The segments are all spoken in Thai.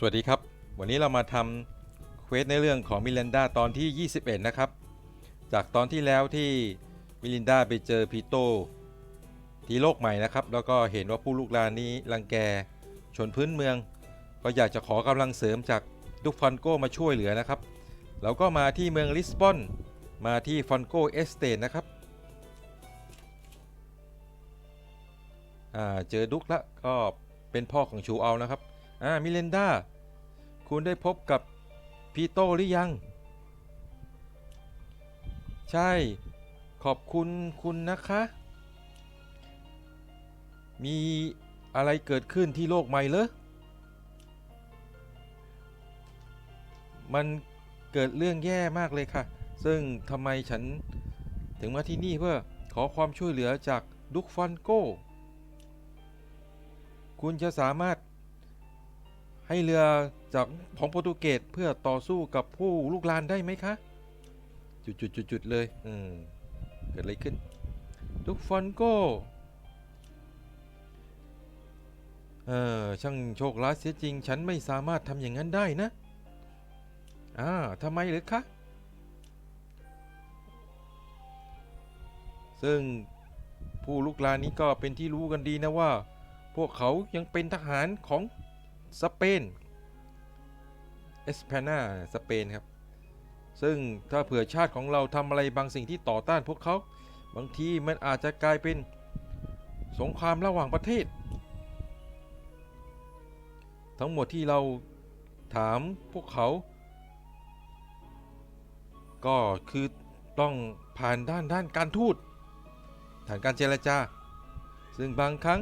สวัสดีครับ วันนี้เรามาทำเควสในเรื่องของมิลินดาตอนที่ 21 นะครับ จากตอนที่แล้วที่มิลินดาไปเจอพีโตที่โลกใหม่นะครับ แล้วก็เห็นว่าผู้ลูกลานนี้รังแกชนพื้นเมือง ก็อยากจะขอกำลังเสริมจากดุกฟอนโกมาช่วยเหลือนะครับเราก็มาที่เมืองลิสบอนมาที่ฟอนโกเอสเตนนะครับเจอดุกละก็เป็นพ่อของชูเอานะครับ อ่ามิเลนดา คุณได้พบกับพีโตหรือยัง ใช่ ขอบคุณคุณนะคะ มีอะไรเกิดขึ้นที่โลกใหม่เหรอ มันเกิดเรื่องแย่มากเลยค่ะ ซึ่งทำไมฉันถึงมาที่นี่เพื่อขอความช่วยเหลือจากดุกฟันโก้ คุณจะสามารถ ให้เรือจากของโปรตุเกสเพื่อต่อสู้กับผู้ลูกลานได้ไหมคะ จุดๆๆเลย อืม เกิดอะไรขึ้น ทุกฟอนโกเออช่างโชคร้ายเสียจริง ฉันไม่สามารถทำอย่างนั้นได้นะอ่าทำไมหรือคะ ซึ่งผู้ลุกลานนี้ก็เป็นที่รู้กันดีนะว่า พวกเขายังเป็นทหารของ สเปนเอสเพนาสเปนครับ ซึ่งถ้าเผื่อชาติของเราทำอะไรบางสิ่งที่ต่อต้านพวกเขา บางทีมันอาจจะกลายเป็นสงครามระหว่างประเทศ ทั้งหมดที่เราถามพวกเขา ก็คือต้องผ่านด้านด้านการทูตฐานการเจรจา ซึ่งบางครั้ง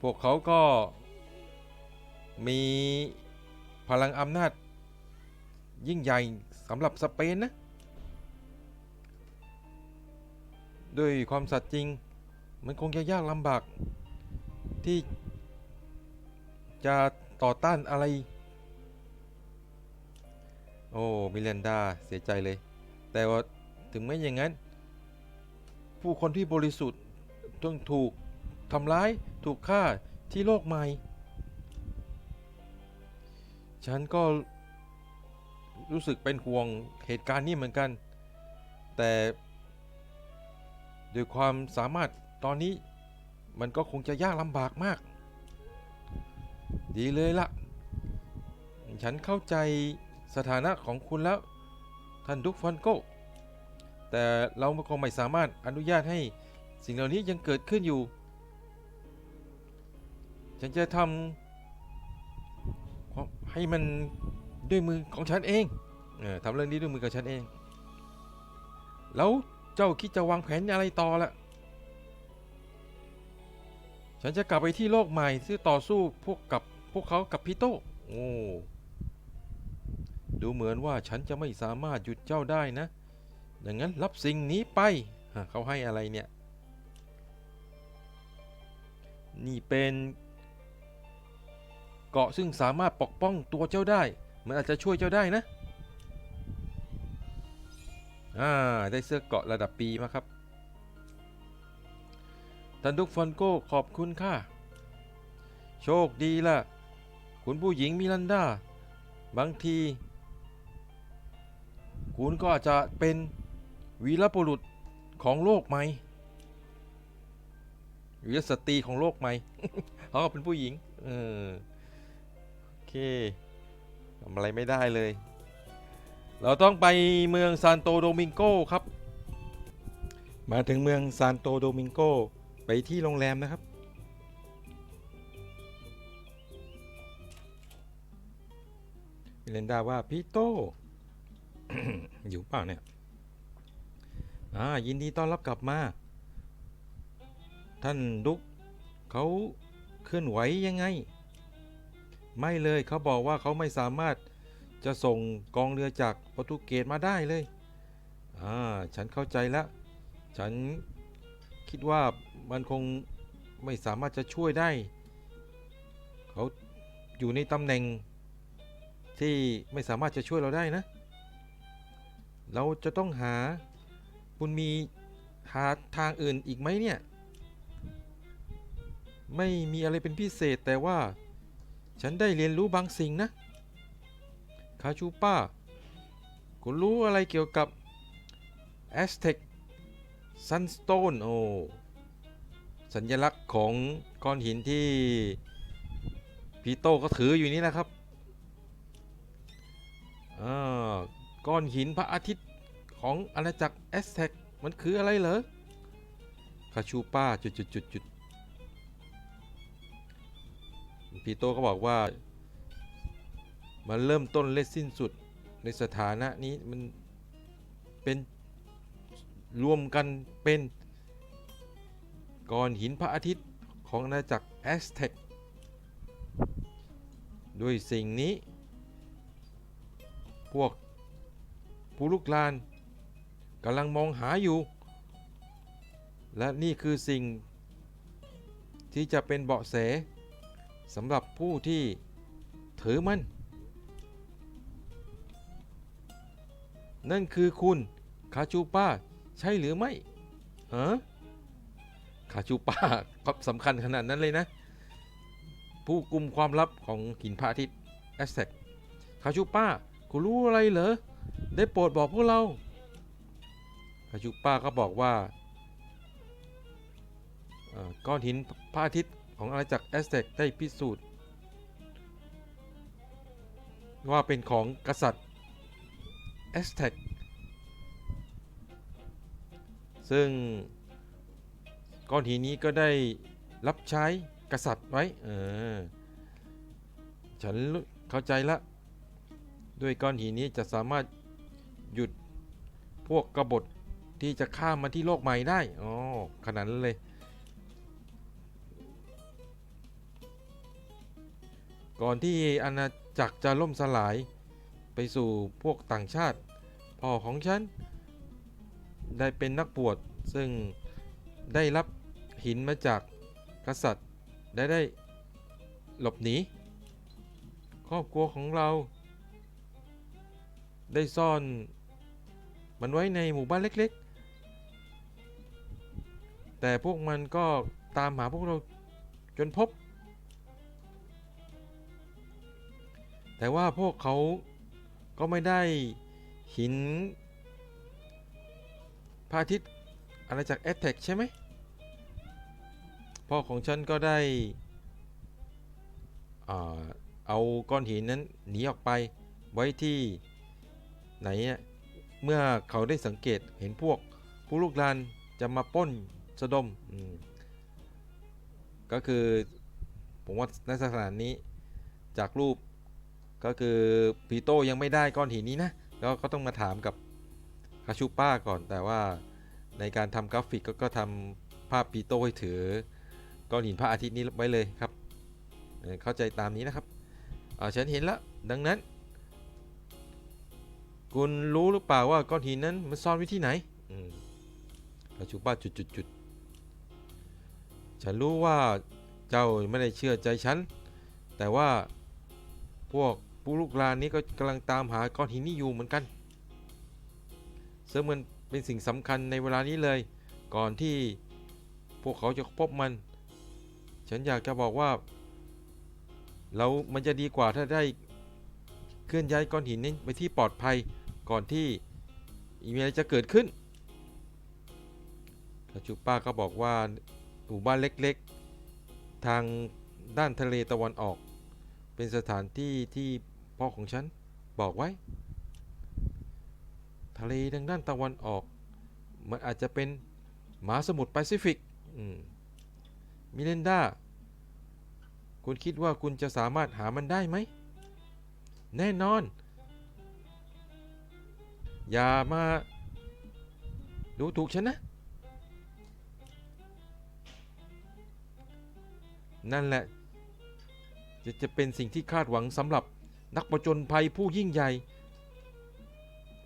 พวกเขาก็มีพลังอำนาจยิ่งใหญ่สำหรับสเปนนะ ด้วยความสัตย์จริง มันคงจะยากลำบากที่จะต่อต้านอะไร โอ้ มิเลนดา เสียใจเลย แต่ว่าถึงแม้อย่างนั้น ผู้คนที่บริสุทธิ์ต้องถูกทำร้าย ถูกฆ่าที่โลกใหม่ ฉันก็รู้สึกเป็นห่วงเหตุการณ์นี้เหมือนกัน แต่ด้วยความสามารถตอนนี้มันก็คงจะยากลำบากมาก ดีเลยละฉันเข้าใจสถานะของคุณแล้ว ท่านดุกฟอนโก แต่เราคงไม่สามารถอนุญาตให้สิ่งเหล่านี้ยังเกิดขึ้นอยู่ ฉันจะทำให้มันด้วยมือของฉันเองเออทำเรื่องนี้ด้วยมือกับฉันเอง แล้วเจ้าคิดจะวางแผนอะไรต่อละฉันจะกลับไปที่โลกใหม่ที่ต่อสู้พวกกับพวกเขากับพี่โตโอ้ดูเหมือนว่าฉันจะไม่สามารถหยุดเจ้าได้นะอย่างนั้นรับสิ่งนี้ไป เขาให้อะไรเนี่ย นี่เป็น เกาะซึ่งสามารถปกป้องตัวเจ้าได้ มันอาจจะช่วยเจ้าได้นะอ่าได้เสื้อเกาะระดับปีมาครับท่านดุกฟอนโกขอบคุณค่ะ โชคดีล่ะ คุณผู้หญิงมิลันดา บางที คุณก็อาจจะเป็นวีรบุรุษของโลกใหม่วีรสตรีของโลกใหม่เขาก็เป็นผู้หญิง เออ เคทำอะไรไม่ได้เลย เราต้องไปเมืองซานโตโดมิงโกครับ มาถึงเมืองซานโตโดมิงโกไปที่โรงแรมนะครับ มิเลนดาว่าพี่โต อยู่เปล่าเนี่ย อ่า ยินดีต้อนรับกลับมา ท่านดุกเขาเคลื่อนไหวยังไง ไม่เลยเขาบอกว่าเขาไม่สามารถจะส่งกองเรือจากโปรตุเกสมาได้เลย อ่า ฉันเข้าใจแล้ว ฉันคิดว่ามันคงไม่สามารถจะช่วยได้ เขาอยู่ในตำแหน่งที่ไม่สามารถจะช่วยเราได้นะ เราจะต้องหาคุณมีหาทางอื่นอีกไหมเนี่ย ไม่มีอะไรเป็นพิเศษแต่ว่า ฉันได้เรียนรู้บางสิ่งนะ คาชูป้า คุณรู้อะไรเกี่ยวกับ Aztec Sunstone โอสัญลักษณ์ของก้อนหินที่พีโต้ก็ถืออยู่นี่นะครับอ่าก้อนหินพระอาทิตย์ของอาณาจักรแอสแท็กมันคืออะไรเหรอ คาชูป้าจุดจุดจุดจุด พีโต้ก็บอกว่า มันเริ่มต้นและสิ้นสุดในสถานะนี้มันเป็นรวมกันเป็นก้อนหินพระอาทิตย์ของอาณาจักรแอสแท็กด้วยสิ่งนี้ พวกผู้ลุกลานกำลังมองหาอยู่ และนี่คือสิ่งที่จะเป็นเบาะแส สำหรับผู้ที่ถือมัน นั่นคือคุณคาจูป้าใช่หรือไม่ฮะคาจูป้าก็สำคัญขนาดนั้นเลยนะ ผู้กลุ่มความลับของหินพระอาทิตย์แอสแท็กคาจูป้าคุณรู้อะไรเหรอ ได้โปรดบอกพวกเราคาจูป้าก็บอกว่าก้อนหินพระอาทิตย์ ของอาณาจักรแอสแท็กได้พิสูจน์ ว่าเป็นของกษัตริย์แอสแท็กซึ่งก้อนหินนี้ก็ได้รับใช้กษัตริย์ไว้เออฉันเข้าใจละ ด้วยก้อนหินนี้จะสามารถหยุดพวกกบฏที่จะข้ามมาที่โลกใหม่ได้ อ๋อ ขนาดนั้นเลย ก่อนที่อาณาจักรจะล่มสลายไปสู่พวกต่างชาติ พ่อของฉัน ได้เป็นนักบวชซึ่งได้รับหินมาจากกษัตริย์ได้ได้หลบหนีครอบครัวของเรา ได้ซ่อนมันไว้ในหมู่บ้านเล็กๆ แต่พวกมันก็ตามหาพวกเราจนพบ แต่ว่าพวกเขาก็ไม่ได้หินพระอาทิตย์อะไรจากแอตแทกใช่ไหมพ่อของฉันก็ได้เอาก้อนหินนั้นหนีออกไปไว้ที่ไหนเมื่อเขาได้สังเกตเห็นพวกผู้ลูกลานจะมาป้นสะดมมก็คือ ผมว่าในสถานนี้จากรูป ก็คือพีโต้ยังไม่ได้ก้อนหินนี้นะแล้วก็ต้องมาถามกับคาชูป้าก่อน แต่ว่าในการทำกราฟิกก็ก็ทำภาพพีโต้ให้ถือก้อนหินพระอาทิตย์นี้ไว้เลยครับ เข้าใจตามนี้นะครับอ่าฉันเห็นแล้วดังนั้น คุณรู้หรือเปล่าว่าก้อนหินนั้นมันซ่อนไว้ที่ไหนคาชูป้าจุดจุดจุดฉันรู้ว่าเจ้าไม่ได้เชื่อใจฉัน แต่ว่าพวก ผู้ลูกลานนี้ก็กำลังตามหาก้อนหินนี้อยู่เหมือนกันซึ่งมันเป็นสิ่งสำคัญในเวลานี้เลย ก่อนที่พวกเขาจะพบมัน ฉันอยากจะบอกว่า เรามันจะดีกว่าถ้าได้เคลื่อนย้ายก้อนหินนี้ไปที่ปลอดภัยก่อนที่มีอะไรจะเกิดขึ้นคาจูป้าก็บอกว่าหมู่บ้านเล็กๆ ทางด้านทะเลตะวันออก เป็นสถานที่ที่ พ่อของฉัน บอกไว้ ทะเลทางด้านตะวันออก มันอาจจะเป็นมหาสมุทรแปซิฟิกมมิเลนดาคุณคิดว่าคุณจะสามารถหามันได้ไหม แน่นอน อย่ามา ดูถูกฉันนะ นั่นแหละ จะจะเป็นสิ่งที่คาดหวังสำหรับ นักประจนภัยผู้ยิ่งใหญ่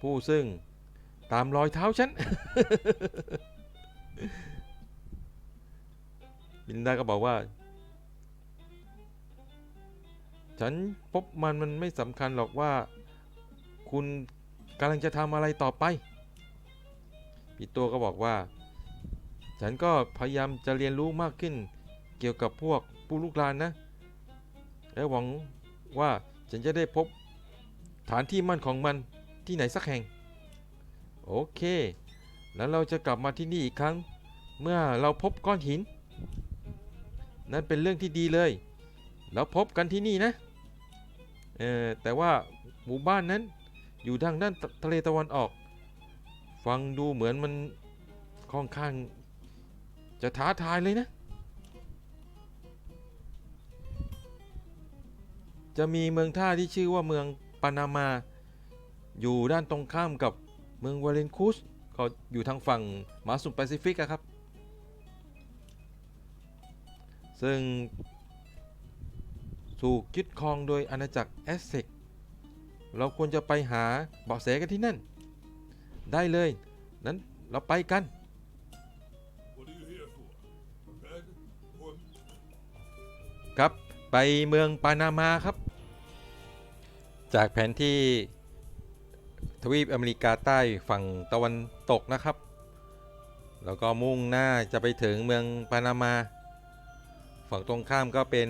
ผู้ซึ่งตามรอยเท้าฉันบินดาก็บอกว่า ฉันพบมันมันไม่สำคัญหรอกว่า คุณกำลังจะทำอะไรต่อไปปีโตก็บอกว่า ฉันก็พยายามจะเรียนรู้มากขึ้น เกี่ยวกับพวกผู้ลุกลานนะ และหวังว่า ฉันจะได้พบฐานที่มั่นของมันที่ไหนสักแห่ง โอเค แล้วเราจะกลับมาที่นี่อีกครั้ง เมื่อเราพบก้อนหิน นั่นเป็นเรื่องที่ดีเลยแล้วพบกันที่นี่นะ เออแต่ว่าหมู่บ้านนั้นอยู่ทางด้านทะทะเลตะวันออก ฟังดูเหมือนมันค่อนข้าง จะท้าทายเลยนะ จะมีเมืองท่าที่ชื่อว่าเมืองปานามา อยู่ด้านตรงข้ามกับเมืองวาเลนคุสก็อยู่ทางฝั่งมหาสมุทรแปซิฟิกอะครับ ซึ่งถูกยึดครองโดยอาณาจักรแอสเซกเราควรจะไปหาเบาะแสกันที่นั่น ได้เลย นั้นเราไปกัน ครับ ไปเมืองปานามาครับ จากแผนที่ทวีปอเมริกาใต้ฝั่งตะวันตกนะครับ แล้วก็มุ่งหน้าจะไปถึงเมืองปานามา ฝั่งตรงข้ามก็เป็น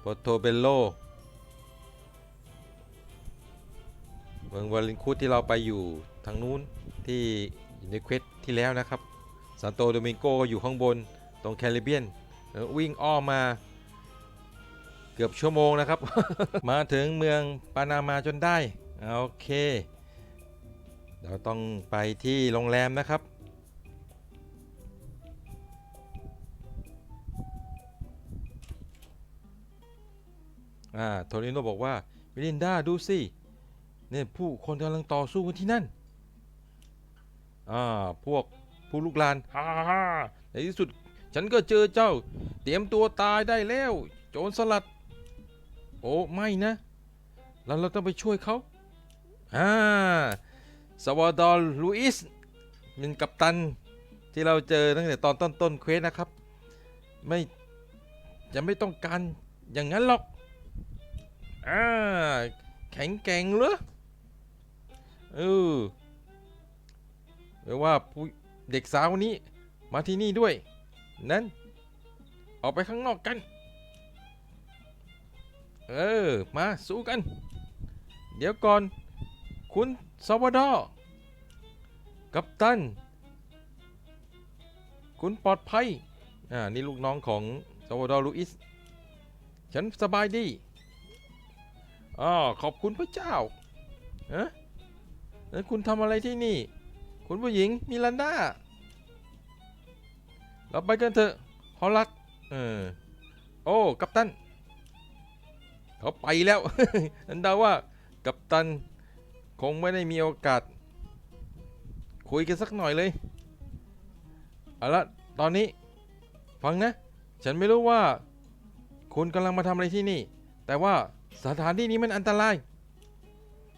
โปโตเบโลเมืองวาลินคุสที่เราไปอยู่ทางนู้นที่อยู่ในเควสที่แล้วนะครับซานโตโดมิงโกก็อยู่ข้างบนตรงแคริบเบียนแล้ววิ่งอ้อมมา เกือบชั่วโมงนะครับ มาถึงเมืองปานามาจนได้ โอเค เราต้องไปที่โรงแรมนะครับ อ่า โทริโนบอกว่ามิลินดาดูสิ เนี่ยผู้คนกำลังต่อสู้กันที่นั่น อ่า พวกผู้ลุกลาน ฮ่าฮ่าในที่สุดฉันก็เจอเจ้า เตรียมตัวตายได้แล้ว โจรสลัด โอ้ไม่นะแล้วเราต้องไปช่วยเขาอ่าสวาดอร์ลูอิสเป็นกัปตันที่เราเจอตั้งแต่ตอนต้นต้นๆเควสนะครับ ไม่จะไม่ต้องการอย่างนั้นหรอกอ่าแข็งแกร่งเหรอเออแปลว่าผู้เด็กสาวคนนี้มาที่นี่ด้วย นั้น ออกไปข้างนอกกัน เออ มาสู้กัน เดี๋ยวก่อน คุณซาวดอกัปตัน คุณปลอดภัย อ่า นี่ลูกน้องของซาวดอลูอิส ฉันสบายดีอ๋อขอบคุณพระเจ้าฮะแล้วคุณทำอะไรที่นี่ คุณผู้หญิงมิลันดา เราไปกันเถอะฮอลลัดเออ โอ้ กัปตัน เขาไปแล้วนันดาว่ากัปตันคงไม่ได้มีโอกาส คุยกันสักหน่อยเลยเอาละตอนนี้ฟังนะ ฉันไม่รู้ว่า คุณกำลังมาทำอะไรที่นี่ แต่ว่าสถานที่นี้มันอันตราย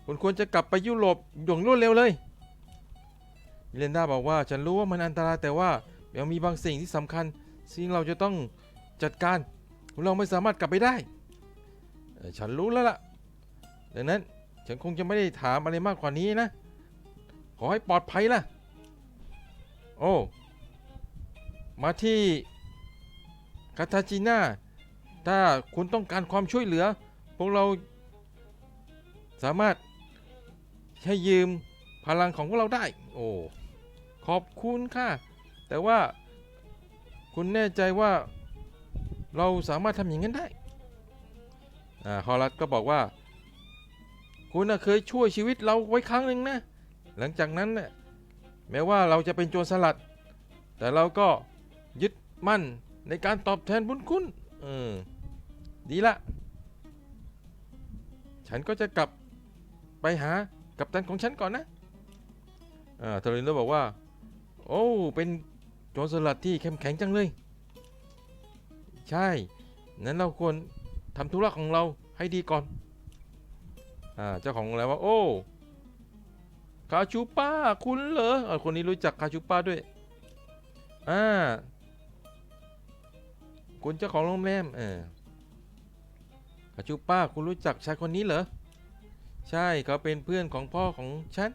คุณควรจะกลับไปยุโรปอย่างรวดเร็วเลยมิเลนดาบอกว่าฉันรู้ว่ามันอันตรายแต่ว่ายังมีบางสิ่งที่สำคัญสิ่งเราจะต้องจัดการ เราไม่สามารถกลับไปได้ เออฉันรู้แล้วล่ะ ดังนั้นฉันคงจะไม่ได้ถามอะไรมากกว่านี้นะ ขอให้ปลอดภัยล่ะ โอ้ มาที่คาทาจิน่า ถ้าคุณต้องการความช่วยเหลือ พวกเราสามารถใช้ยืมพลังของพวกเราได้ โอ้ ขอบคุณค่ะ แต่ว่าคุณแน่ใจว่าเราสามารถทำอย่างนั้นได้ ฮอลัดก็บอกว่า คุณเคยช่วยชีวิตเราไว้ครั้งหนึ่งนะ หลังจากนั้นเนี่ยแม้ว่าเราจะเป็นโจรสลัด แต่เราก็ยึดมั่นในการตอบแทนบุญคุณเออดีละ ฉันก็จะกลับไปหากัปตันของฉันก่อนนะอ่าเทอรินโดบอกว่า โอ้ เป็นโจรสลัดที่เข้มแข็งจังเลย ใช่ นั้นเราควร ทำธุระของเราให้ดีก่อน อ่า เจ้าของโรงแรมว่า โอ้คาชูป้าคุณเหรออคนนี้รู้จักคาชูป้าด้วย อ่า คุณเจ้าของโรงแรม เอออาจูป้าคุณรู้จักชายคนนี้เหรอ ใช่เขาเป็นเพื่อนของพ่อของฉัน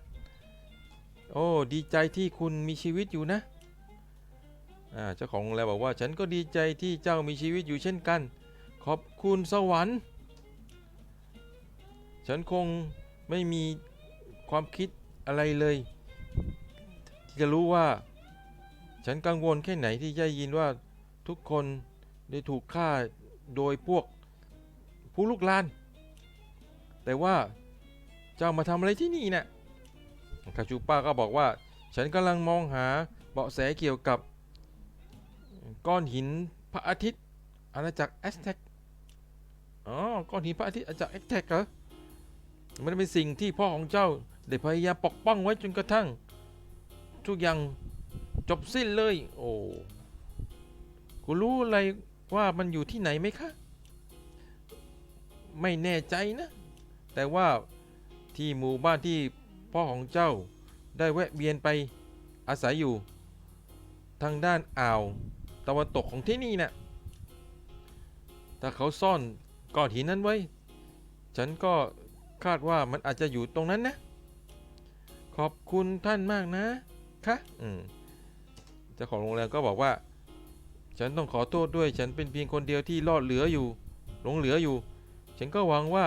โอ้ ดีใจที่คุณมีชีวิตอยู่นะ อ่า เจ้าของโรงแรมบอกว่า ฉันก็ดีใจที่เจ้ามีชีวิตอยู่เช่นกัน ขอบคุณสวรรค์ ฉันคงไม่มีความคิดอะไรเลย ที่จะรู้ว่า ฉันกังวลแค่ไหนที่ได้ยินว่าทุกคนได้ถูกฆ่าโดยพวกผู้ลุกลาน แต่ว่าเจ้ามาทำอะไรที่นี่นะ่ะคาชูป้าก็บอกว่า ฉันกำลังมองหาเบาะแสเกี่ยวกับ ก้อนหินพระอาทิตย์อาณาจักรแอสแท็ก อ๋อก้อนหินพระอาทิตย์อาณาจักรแอสแท็กเหรอมันเป็นสิ่งที่พ่อของเจ้าได้พยายามปกป้องไว้จนกระทั่ง ทุกอย่างจบสิ้นเลย โอ้คุณรู้อะไรว่ามันอยู่ที่ไหนไหมคะ ไม่แน่ใจนะ แต่ว่าที่หมู่บ้านที่พ่อของเจ้าได้แวะเวียนไปอาศัยอยู่ ทางด้านอ่าว ตะวันตกของที่นี่นะ่ะถ้าเขาซ่อน ก้อนหินนั้นไว้ ฉันก็คาดว่ามันอาจจะอยู่ตรงนั้นนะ ขอบคุณท่านมากนะคะอืมเจ้าของโรงแรมก็บอกว่า ฉันต้องขอโทษด้วย ฉันเป็นเพียงคนเดียวที่รอดเหลืออยู่หลงเหลืออยู่ ฉันก็หวังว่า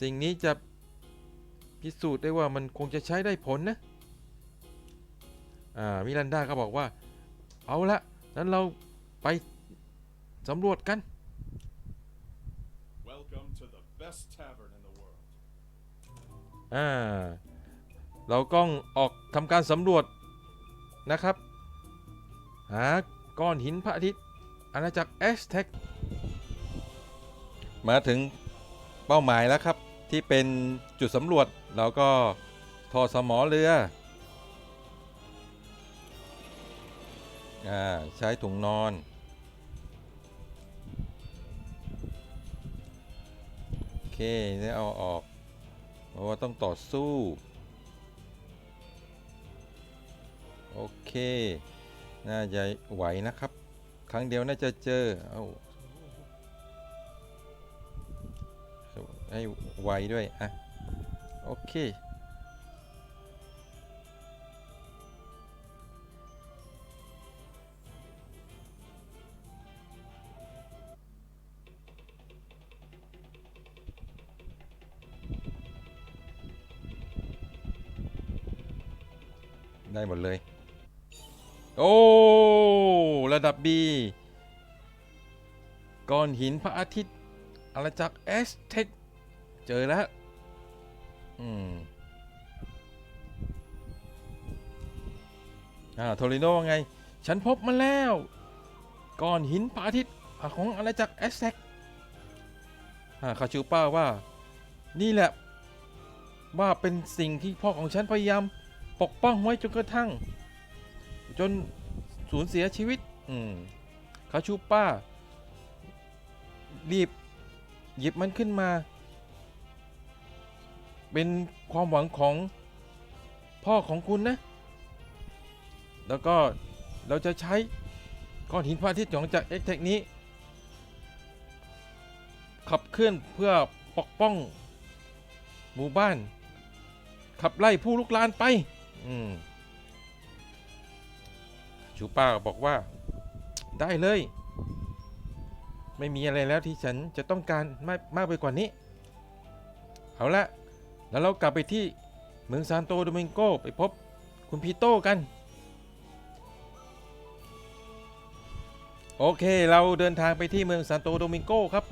สิ่งนี้จะพิสูจน์ได้ว่ามันคงจะใช้ได้ผลนะอ่ามิรันดาก็บอกว่า เอาละนั้นเราไปสำรวจกัน best tavern in the world. อ่า เรากล้องออกทำการสำรวจนะครับ หาก้อนหินพระอาทิตย์อาณาจักรแอสแท็กมาถึงเป้าหมายแล้วครับ ที่เป็นจุดสำรวจเราก็ทอสมอเรืออ่าใช้ถุงนอน เคนี่เอาออก เพราะว่าต้องต่อสู้ โอเค น่าจะไหวนะครับ ครั้งเดียวน่าจะเจอ เอาให้ไวด้วย อะ โอเค โอ้ ระดับ B ก้อนหินพระอาทิตย์อาณาจักรแอสเท็กเจอแล้ว อืม อ่า โทริโนว่าไง ฉันพบมาแล้ว ก้อนหินพระอาทิตย์ของอาณาจักรแอสเท็กอ่า คาชูป้าว่า นี่แหละ ว่าเป็นสิ่งที่พ่อของฉันพยายาม ปกป้องไว้จนกระทั่ง จนสูญเสียชีวิต อืมเขาชูป้า รีบหยิบมันขึ้นมา เป็นความหวังของพ่อของคุณนะ แล้วก็เราจะใช้ก้อนหินพระอาทิตย์ของจากเอ็กเทคนี้ ขับเคลื่อนเพื่อปกป้อง หมู่บ้าน ขับไล่ผู้ลุกลานไป อืม ชูป้าบอกว่า ได้เลย ไม่มีอะไรแล้วที่ฉันจะต้องการมากมากไปกว่านี้ เอาละแล้วเรากลับไปที่เมืองซานโตโดมิงโกไปพบคุณพีโต้กัน โอเค เราเดินทางไปที่เมืองซานโตโดมิงโกครับ